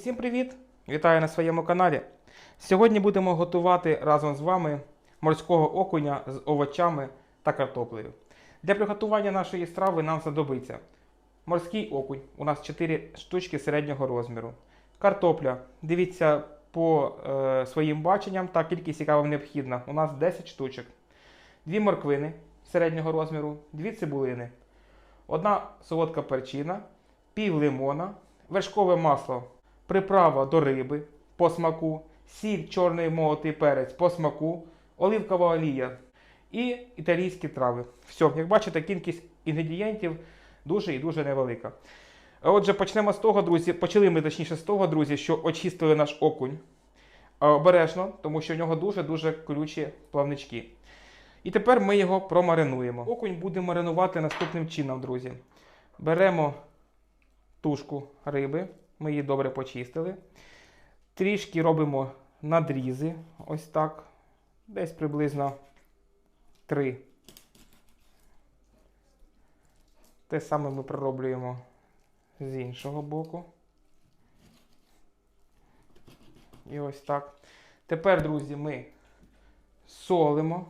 Всім привіт! Вітаю на своєму каналі. Сьогодні будемо готувати разом з вами морського окуня з овочами та картоплею. Для приготування нашої страви нам знадобиться морський окунь, у нас 4 штучки середнього розміру. Картопля, дивіться по е, своїм баченням та кількість, яка вам необхідна. У нас 10 штучок. Дві морквини середнього розміру, дві цибулини, одна солодка перчина, пів лимона, вершкове масло, приправа до риби по смаку, сіль, чорний молотий перець по смаку, оливкова олія і італійські трави. Все, як бачите, кількість інгредієнтів дуже і дуже невелика. Отже, почнемо з того, друзі. Почали ми точніше з того, друзі, що очистили наш окунь обережно, тому що в нього дуже-дуже колючі плавнички. І тепер ми його промаринуємо. Окунь будемо маринувати наступним чином, друзі. Беремо тушку риби, ми її добре почистили. Трішки робимо надрізи, ось так. Десь приблизно 3. Те саме ми пророблюємо з іншого боку. І ось так. Тепер, друзі, ми солимо.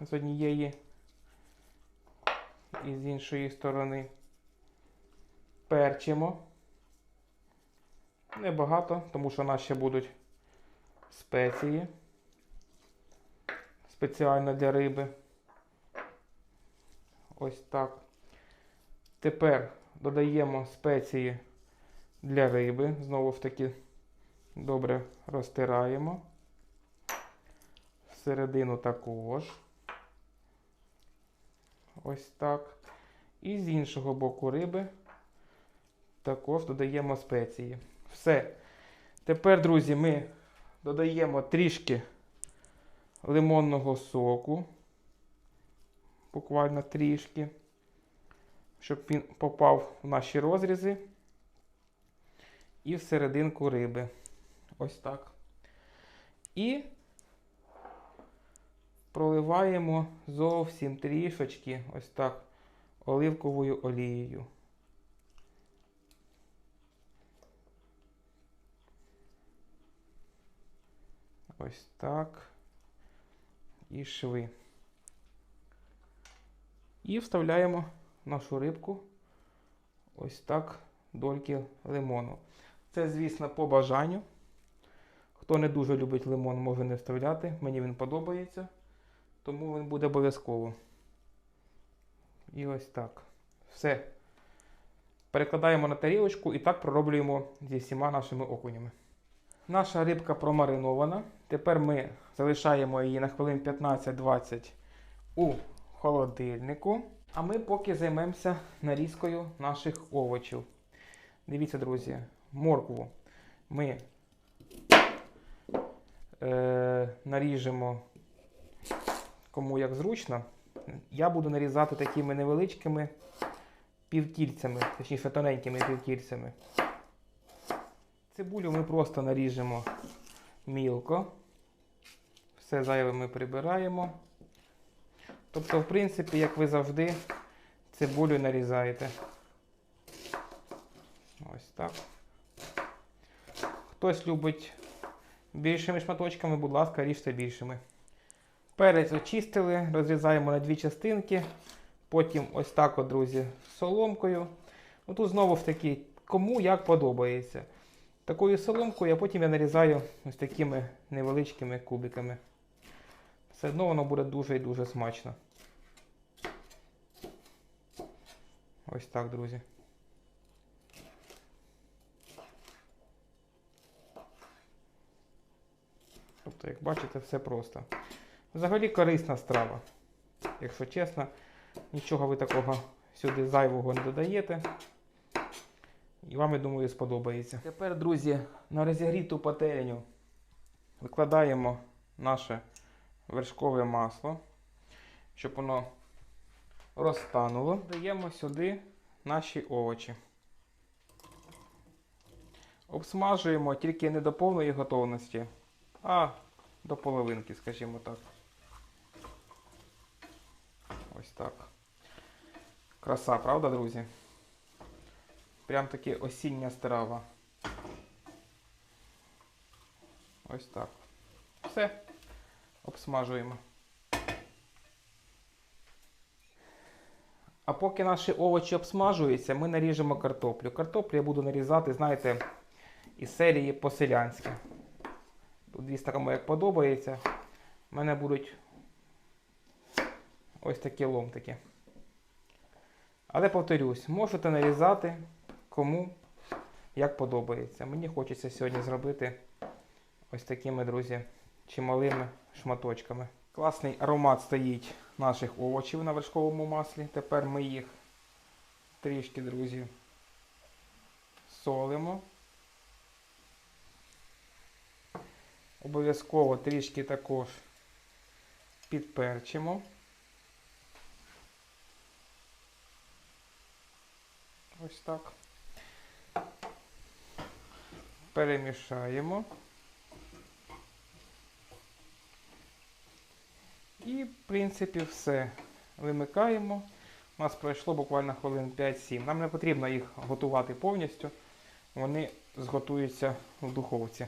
З однієї і з іншої сторони. Перчимо. Небагато, тому що у нас ще будуть спеції. Спеціально для риби. Ось так. Тепер додаємо спеції для риби. Знову ж таки добре розтираємо. Всередину також. Ось так. І з іншого боку риби також додаємо спеції. Все. Тепер, друзі, ми додаємо трішки лимонного соку. Буквально трішки, щоб він попав в наші розрізи. І в серединку риби. Ось так. І проливаємо зовсім трішечки, ось так, оливковою олією. Ось так. І шви. І вставляємо нашу рибку ось так дольки лимону. Це, звісно, по бажанню. Хто не дуже любить лимон, може не вставляти. Мені він подобається, тому він буде обов'язково. І ось так. Все. Перекладаємо на тарілочку і так пророблюємо зі всіма нашими окунями. Наша рибка промаринована. Тепер ми залишаємо її на хвилин 15-20 у холодильнику. А ми поки займемося нарізкою наших овочів. Дивіться, друзі, моркву ми е, наріжемо кому як зручно. Я буду нарізати такими невеличкими півкільцями, точніше тоненькими півкільцями. Цибулю ми просто наріжемо мілко. Все зайве ми прибираємо. Тобто, в принципі, як ви завжди, цибулю нарізаєте. Ось так. Хтось любить більшими шматочками, будь ласка, ріжте більшими. Перець очистили, розрізаємо на дві частинки. Потім ось так, от, друзі, соломкою. Ну, Тут знову ж таки, кому як подобається. Такою соломкою, а потім я нарізаю ось такими невеличкими кубиками. Все одно воно буде дуже і дуже смачно. Ось так, друзі. Тобто, як бачите, все просто. Взагалі корисна страва. Якщо чесно, нічого ви такого сюди зайвого не додаєте. І вам, я думаю, сподобається. Тепер, друзі, на розігріту пательню викладаємо наше вершкове масло, щоб воно розтануло. Даємо сюди наші овочі. Обсмажуємо тільки не до повної готовності, а до половинки, скажімо так. Ось так. Краса, правда, друзі? Прям таки осіння страва. Ось так. Все. Обсмажуємо. А поки наші овочі обсмажуються, ми наріжемо картоплю. Картоплю я буду нарізати, знаєте, із серії по-селянськи. Тут, звісно, кому як подобається. У мене будуть ось такі ломтики. Але повторюсь, можете нарізати кому як подобається. Мені хочеться сьогодні зробити ось такими, друзі, чималими шматочками. Класний аромат стоїть наших овочів на вершковому маслі. Тепер ми їх трішки, друзі, солимо. Обов'язково трішки також підперчимо. Ось так. Перемішаємо. І, в принципі, все. Вимикаємо. У нас пройшло буквально хвилин 5-7. Нам не потрібно їх готувати повністю. Вони зготуються в духовці.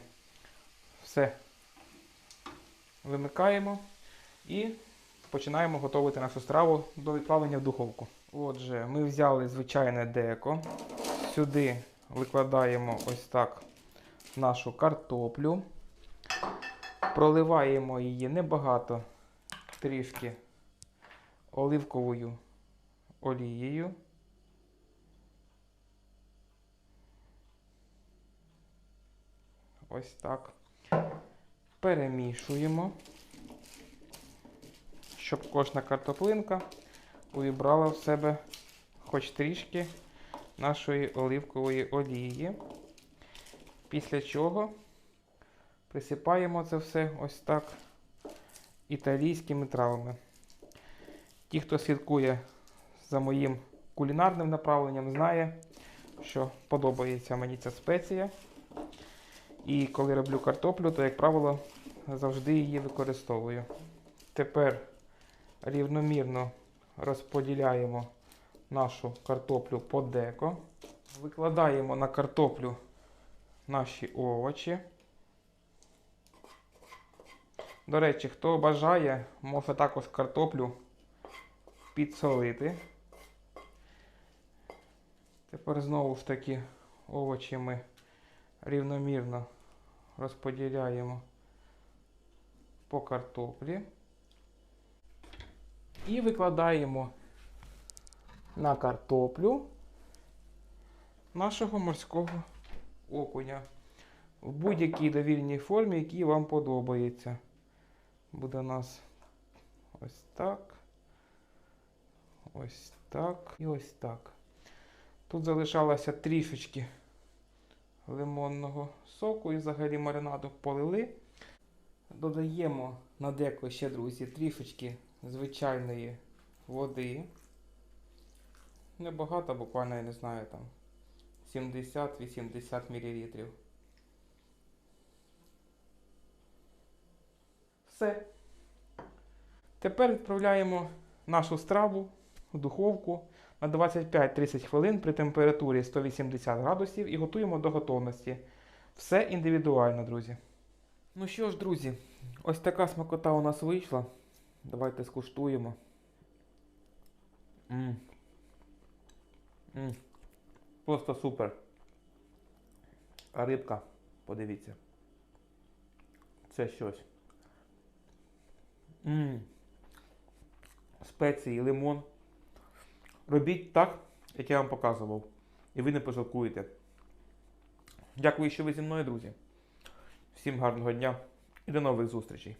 Все. Вимикаємо і починаємо готувати нашу страву до відправлення в духовку. Отже, ми взяли звичайне деко. Сюди викладаємо ось так нашу картоплю. Проливаємо її небагато, трішки оливковою олією. Ось так. Перемішуємо, щоб кожна картоплинка увібрала в себе хоч трішки нашої оливкової олії. Після чого присипаємо це все ось так італійськими травами. Ті, хто слідкує за моїм кулінарним направленням, знає, що подобається мені ця спеція. І коли роблю картоплю, то, як правило, завжди її використовую. Тепер рівномірно розподіляємо нашу картоплю по деко. Викладаємо на картоплю наші овочі. До речі, хто бажає, може також картоплю підсолити. Тепер знову ж таки овочі ми рівномірно розподіляємо по картоплі і викладаємо на картоплю нашого морського окуня в будь-якій довільній формі, якій вам подобається. Буде у нас ось так, ось так і ось так. Тут залишалося трішечки лимонного соку і взагалі маринаду полили. Додаємо на деко ще, друзі, трішечки звичайної води. Небагато, буквально, я не знаю, там 70-80 мл. Все. Тепер відправляємо нашу страву в духовку на 25-30 хвилин при температурі 180 градусів і готуємо до готовності. Все індивідуально, друзі. Ну що ж, друзі, ось така смакота у нас вийшла. Давайте скуштуємо. М. М. Просто супер. А рибка, подивіться. Це щось. М. Спеції, лимон. Робіть так, як я вам показував. І ви не пожалкуєте. Дякую, що ви зі мною, друзі. Всім гарного дня і до нових зустрічей.